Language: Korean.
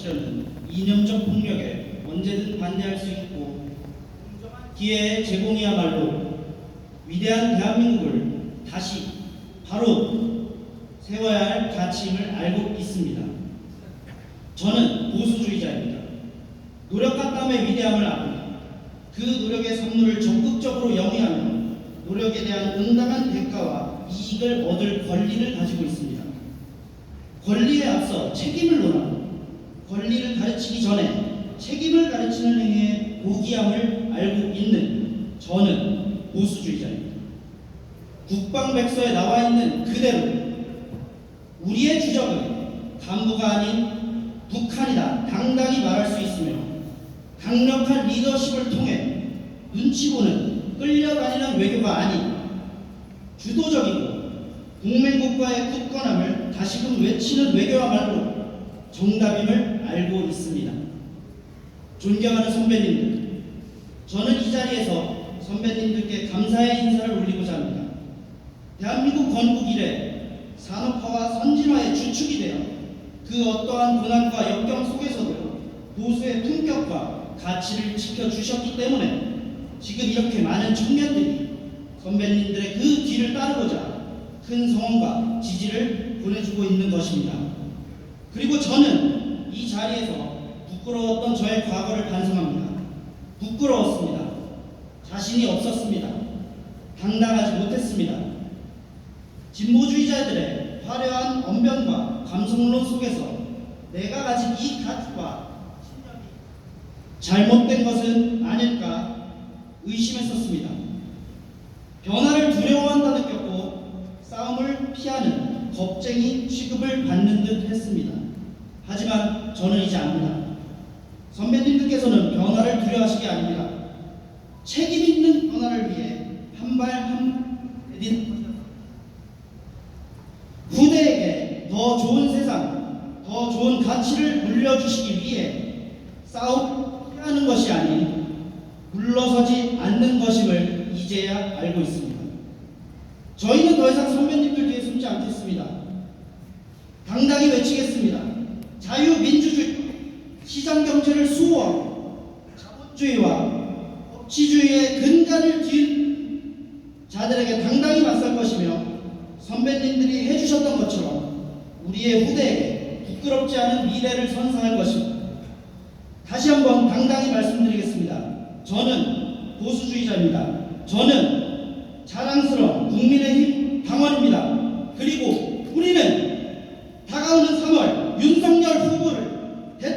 덮치려는 이념적 폭력에 언제든 반대할 수 있고 기회의 제공이야말로 위대한 대한민국을 다시 바로 세워야 할 가치임을 알고 있습니다. 저는 보수주의자입니다. 노력과 땀의 위대함을 압니다. 그 노력의 선물을 적극적으로 영위하며 노력에 대한 응당한 대가와 이익을 얻을 권리를 가지고 있습니다. 권리에 앞서 책임을 논하고 권리를 가르치기 전에 책임을 가르치는 행위의 고귀함을 알고 있는 저는 보수주의자입니다. 국방백서에 나와 있는 그대로 우리의 주적은 간부가 아닌 북한이다 당당히 말할 수 있으며 강력한 리더십을 통해 눈치 보는 끌려다니는 외교가 아닌 주도적이고 동맹국가의 굳건함을 다시금 외치는 외교와말로 정답임을 알고 있습니다. 존경하는 선배님들, 저는 이 자리에서 선배님들께 감사의 인사를 올리고자 합니다. 대한민국 건국 이래 산업화와 선진화의 주축이 되어 그 어떠한 고난과 역경 속에서도 보수의 품격과 가치를 지켜주셨기 때문에 지금 이렇게 많은 청년들이 선배님들의 그 뒤를 따르고자 큰 성원과 지지를 보내주고 있는 것입니다. 그리고 저는 이 자리에서 부끄러웠던 저의 과거를 반성합니다. 부끄러웠습니다. 자신이 없었습니다. 당당하지 못했습니다. 진보주의자들의 화려한 언변과 감성론 속에서 내가 가진 이 가치와 잘못된 것은 아닐까 의심했었습니다. 변화를 두려워한다 느꼈고 싸움을 피하는 겁쟁이 취급을 받는 듯 했습니다. 하지만 저는 이제 압니다. 선배님들께서는 변화를 두려워하시기 아닙니다. 책임 있는 변화를 위해 한 발한 내딛 후대에게 더 좋은 세상, 더 좋은 가치를 물려주시기 위해 싸움하는 것이 아닌 물러서지 않는 것임을 이제야 알고 있습니다. 저희는 더 이상 선배님들 뒤에 숨지 않겠습니다. 당당히 외치겠습니다. 자유민주주의, 시장 경제를 수호하고 자본주의와 법치주의의 근간을 뒤은 자들에게 당당히 맞설 것이며 선배님들이 해주셨던 것처럼 우리의 후대에게 부끄럽지 않은 미래를 선사할 것입니다. 다시 한번 당당히 말씀드리겠습니다. 저는 보수주의자입니다. 저는 자랑스러운 국민의힘 당원입니다. 그리고